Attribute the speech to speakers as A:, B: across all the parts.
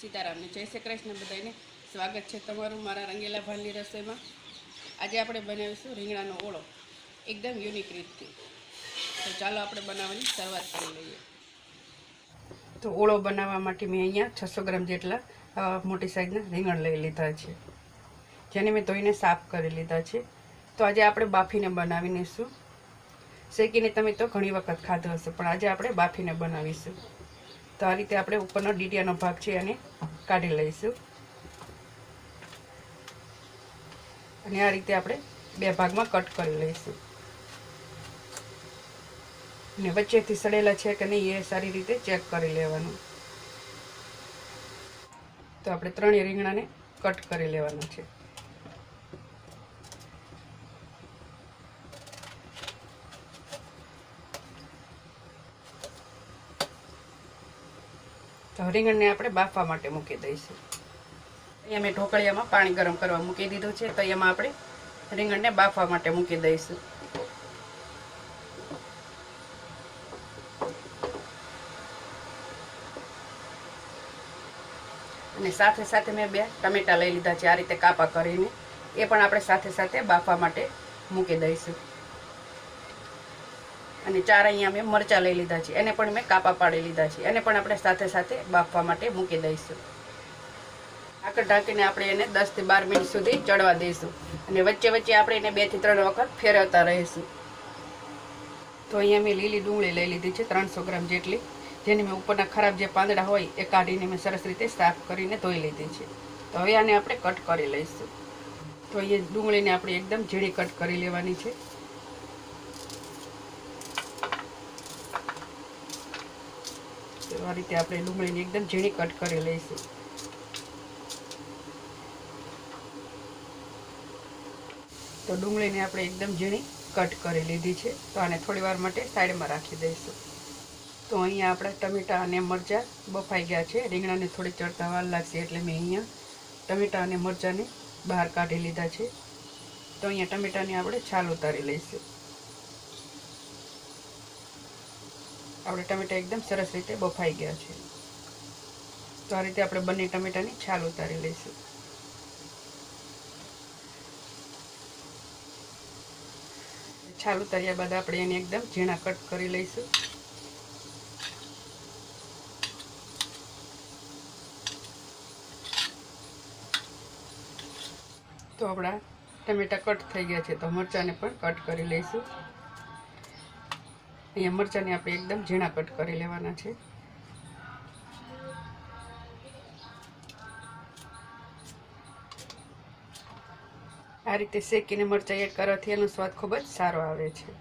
A: સીતારામને. જય શ્રી કૃષ્ણ બધાને સ્વાગત છે તમારું મારા રંગીલા ભાલની રસોઈમાં. આજે આપણે બનાવીશું રીંગણાનો ઓળો. એકદમ યુનિક રીતથી. તો ચાલો આપણે બનાવવાની શરૂઆત કરી લઈએ. તો ઓળો બનાવવા માટે મેં અહીંયા છસો ગ્રામ જેટલા મોટી સાઈઝના રીંગણ લઈ લીધા છે. જેને મેં ધોઈને સાફ કરી લીધા છે. તો આજે આપણે બાફીને બનાવીને શું શેકીને તમે તો ઘણી વખત ખાધો હશે, પણ આજે આપણે બાફીને બનાવીશું. તો આ રીતે આપણે ઉપરનો ડીટીયાનો ભાગ છે એને કાઢી લઈશું. અને આ રીતે આપણે બે ભાગમાં કટ કરી લઈશું. અને વચ્ચેથી સડેલા છે કે નહીં એ સારી રીતે ચેક કરી લેવાનું. તો આપણે ત્રણેય રીંગણાને કટ કરી લેવાના છે. રીંગણને આપણે બાફવા માટે મૂકી દઈશું. અહીંયા મેં ઢોકળિયામાં પાણી ગરમ કરવા મૂકી દીધું છે, તો એમાં આપણે રીંગણને બાફવા માટે મૂકી દઈશું. અને સાથે સાથે મેં બે ટમેટા લઈ લીધા છે, આ રીતે કાપા કરીને. એ પણ આપણે સાથે સાથે બાફવા માટે મૂકી દઈશું. અને ચાર અહીંયા મેં મરચાં લઈ લીધા છે. એને પણ મેં કાપા પાડી લીધા છે. એને પણ આપણે સાથે સાથે બાફવા માટે મૂકી દઈશું. આકર ઢાંકીને આપણે એને દસથી બાર મિનિટ સુધી ચડવા દઈશું. અને વચ્ચે વચ્ચે આપણે એને બેથી ત્રણ વખત ફેરવતા રહીશું. તો અહીંયા મેં લીલી ડુંગળી લઈ લીધી છે, ત્રણસો ગ્રામ જેટલી. જેની મેં ઉપરના ખરાબ જે પાંદડા હોય એ કાઢીને મેં સરસ રીતે સાફ કરીને ધોઈ લીધી છે. તો હવે આને આપણે કટ કરી લઈશું. તો અહીંયા ડુંગળીને આપણે એકદમ ઝીણી કટ કરી લેવાની છે. આ રીતે આપણે ડુંગળીને એકદમ ઝીણી કટ કરી લઈશું. તો ડુંગળીને આપણે એકદમ ઝીણી કટ કરી લીધી છે. તો આને થોડી વાર માટે સાઈડમાં રાખી દઈશું. તો અહીંયા આપણા ટમેટાં અને મરચાં બફાઈ ગયા છે. રીંગણાને થોડી ચડતા વાર લાગશે એટલે મેં અહીંયા ટમેટાં અને મરચાંને બહાર કાઢી લીધા છે. તો અહીંયા ટમેટાની આપણે છાલ ઉતારી લઈશું. આપણે ટમેટા એકદમ સરસ રીતે બફાઈ ગયા છે. તો આ રીતે આપણે બંને ટમેટાની છાલ ઉતારી લઈશું. છાલ ઉતાર્યા બાદ આપણે એને એકદમ ઝીણા કટ કરી લઈશું. તો આપણા ટમેટા કટ થઈ ગયા છે. તો મરચાંને પણ કટ કરી લઈશું. અહીંયા મરચાંને આપણે એકદમ ઝીણા કટ કરી લેવાના છે. આ રીતે શેકીને મરચાં એડ કરવાથી એનો સ્વાદ ખૂબ જ સારો આવે છે.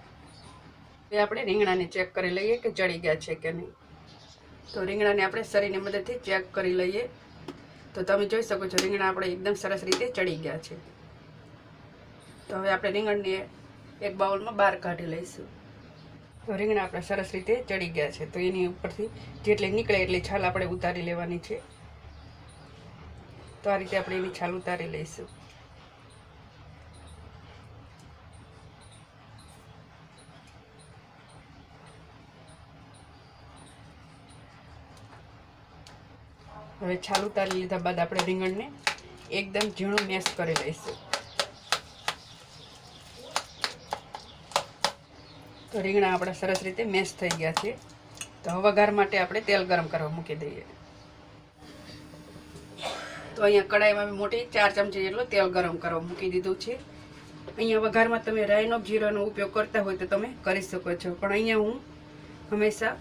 A: એ આપણે રીંગણાને ચેક કરી લઈએ કે ચડી ગયા છે કે નહીં. તો રીંગણાને આપણે શરીરની મદદથી ચેક કરી લઈએ. તો તમે જોઈ શકો છો રીંગણા આપણે એકદમ સરસ રીતે ચડી ગયા છે. તો હવે આપણે રીંગણને એક બાઉલમાં બહાર કાઢી લઈશું. રીંગણા આપણા સરસ રીતે ચડી ગયા છે. તો એની ઉપરથી જેટલી નીકળે એટલી છાલ આપણે ઉતારી લેવાની છે. તો આ રીતે આપણે એની છાલ ઉતારી લઈશું. હવે છાલ ઉતારી લીધા બાદ આપણે રીંગણને એકદમ ઝીણું મેશ કરી લઈશું. તો રીંગણા આપણા સરસ રીતે મેશ થઈ ગયા છે. તો વઘાર માટે આપણે તેલ ગરમ કરવા મૂકી દઈએ. તો અહીંયા કડાઈમાં મોટી ચાર ચમચી જેટલું તેલ ગરમ કરવા મૂકી દીધું છે. અહીંયા વઘારમાં તમે રાઈનો જીરાનો ઉપયોગ કરતા હોય તો તમે કરી શકો છો. પણ અહીંયા હું હંમેશા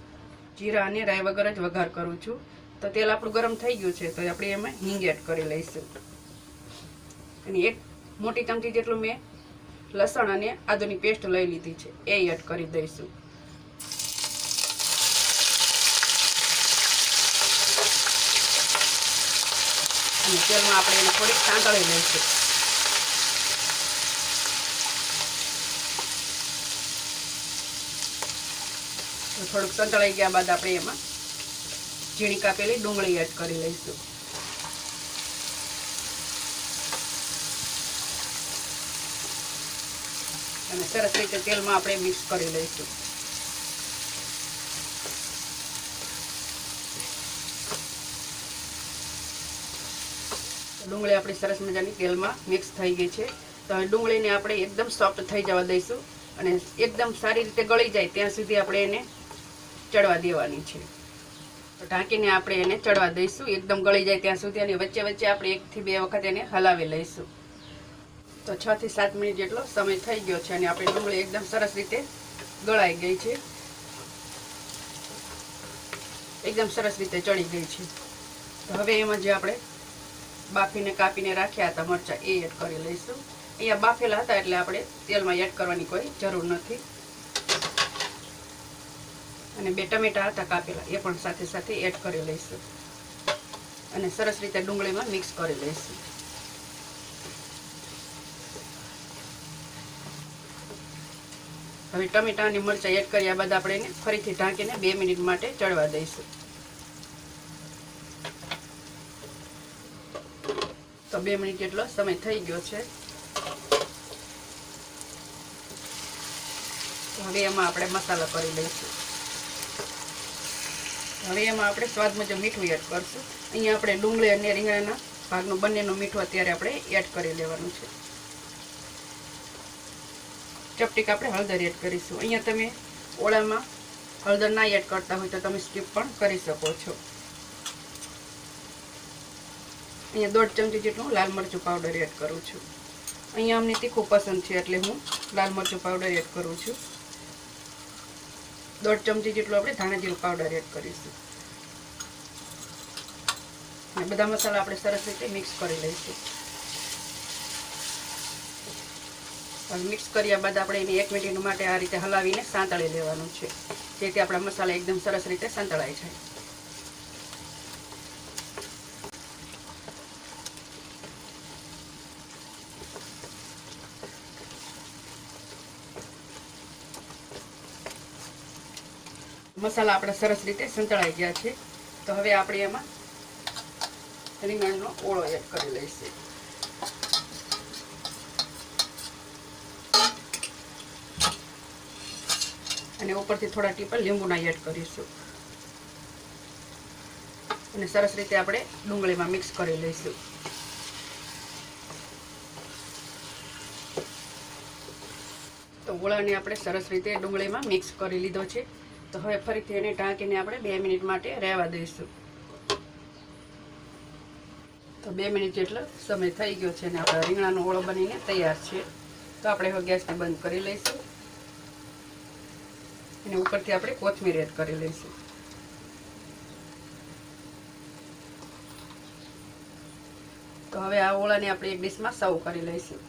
A: જીરા અને રાઈ વગર જ વઘાર કરું છું. તો તેલ આપણું ગરમ થઈ ગયું છે, તો આપણે એમાં હિંગ એડ કરી લઈશું. અને એક મોટી ચમચી જેટલું મેં લસણ અને આદુની પેસ્ટ લઈ લીધી છે. એ એડ કરી દઈશું. અને તેલમાં આપણે એને થોડીક સાંતળી લઈશું. થોડુંક સંતળાઈ ગયા બાદ આપણે એમાં ઝીણી કાપેલી ડુંગળી એડ કરી લઈશું. અને સરસ રીતે તેલમાં આપણે મિક્સ કરી લઈશું. ડુંગળી આપણી સરસ મજાની તેલમાં મિક્સ થઈ ગઈ છે. તો હવે ડુંગળીને આપણે એકદમ સોફ્ટ થઈ જવા દઈશું અને એકદમ સારી રીતે ગળી જાય ત્યાં સુધી આપણે એને ચડવા દેવાની છે. તો ઢાંકીને આપણે એને ચડવા દઈશું. એકદમ ગળી જાય ત્યાં સુધી અને વચ્ચે વચ્ચે આપણે એકથી બે વખત એને હલાવી લઈશું. તો છ થી સાત મિનિટ જેટલો સમય થઈ ગયો છે અને આપણી ડુંગળી એકદમ સરસ રીતે ગળાઈ ગઈ છે. એકદમ સરસ રીતે ચડી ગઈ છે. તો હવે એમાં જે આપણે બાફીને કાપીને રાખ્યા હતા મરચાં, એ એડ કરી લઈશું. અહીંયા બાફેલા હતા એટલે આપણે તેલમાં એડ કરવાની કોઈ જરૂર નથી. અને બે ટમેટા હતા કાપેલા, એ પણ સાથે સાથે એડ કરી લઈશું. અને સરસ રીતે ડુંગળીમાં મિક્સ કરી લઈશું. હવે ટમેટા અને મરચાં એડ કર્યા બાદ આપણે એને ફરીથી ઢાંકીને બે મિનિટ માટે ચડવા દઈશું. તો બે મિનિટ જેટલો સમય થઈ ગયો છે. હવે એમાં આપણે મસાલો કરી લઈશું. હવે એમાં આપણે સ્વાદ મુજબ મીઠું એડ કરશું. અહીંયા આપણે ડુંગળી અને રીંગણાના ભાગનું બંનેનું મીઠું અત્યારે આપણે એડ કરી લેવાનું છે. ચપટીક આપણે હળદર એડ કરીશું. અહીંયા તમે ઓળામાં હળદર ના એડ કરતા હોય તો તમે સ્કીપ પણ કરી શકો છો. અહીંયા દોઢ ચમચી જેટલું લાલ મરચું પાવડર એડ કરું છું. અહીંયા અમને તીખું પસંદ છે એટલે હું લાલ મરચું પાવડર એડ કરું છું. દોઢ ચમચી જેટલું આપણે ધાણા જીરું પાવડર એડ કરીશું. બધા મસાલા આપણે સરસ રીતે મિક્સ કરી લઈશું હવે મિક્સ કર્યા બાદ આપણે એને એક મિનિટ માટે આ રીતે હલાવીને સાંતળી લેવાનું છે. જેથી આપણા મસાલા એકદમ સરસ રીતે સાંતળાય જાય મસાલા આપણા સરસ રીતે સંતળાઈ ગયા છે. તો હવે આપણે એમાં રીંગણનો ઓળો એડ કરી લઈશું. અને ઉપરથી થોડા ટીપા લીંબુના એડ કરીશું. અને સરસ રીતે આપણે ડુંગળીમાં મિક્સ કરી લઈશું. તો ઓળાને આપણે સરસ રીતે ડુંગળીમાં મિક્સ કરી લીધો છે. તો હવે ફરીથી એને ઢાંકીને આપણે બે મિનિટ માટે રહેવા દઈશું. તો બે મિનિટ જેટલો સમય થઈ ગયો છે અને આપણા રીંગણાનો ઓળો બનીને તૈયાર છે. તો આપણે હવે ગેસને બંધ કરી લઈશું. અને ઉપરથી આપણે કોથમીર એડ કરી લઈશું. તો હવે આ ઓળાને આપણે એક ડીશમાં સર્વ કરી લઈશું.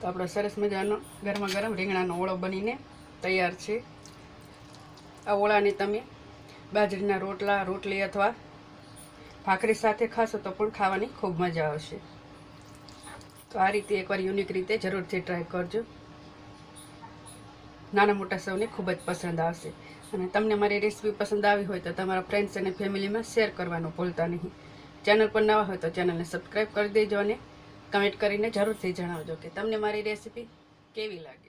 A: તો આપણો સરસ મજાનો ગરમા ગરમ રીંગણાનો ઓળો બનીને તૈયાર છે. આ ઓળાને તમે બાજરીના રોટલા, રોટલી અથવા ભાખરી સાથે ખાશો તો પણ ખાવાની ખૂબ મજા આવશે. તો આ રીતે એકવાર યુનિક રીતે જરૂરથી ટ્રાય કરજો. નાના મોટા સૌને ખૂબ જ પસંદ આવશે. અને તમને મારી રેસીપી પસંદ આવી હોય તો તમારા ફ્રેન્ડ્સ અને ફેમિલીમાં શેર કરવાનું ભૂલતા નહીં. ચેનલ પર નવા હોય તો ચેનલને સબસ્ક્રાઈબ કરી દેજો અને કમેન્ટ કરીને જરૂરથી જણાવજો કે તમને મારી રેસીપી કેવી લાગે.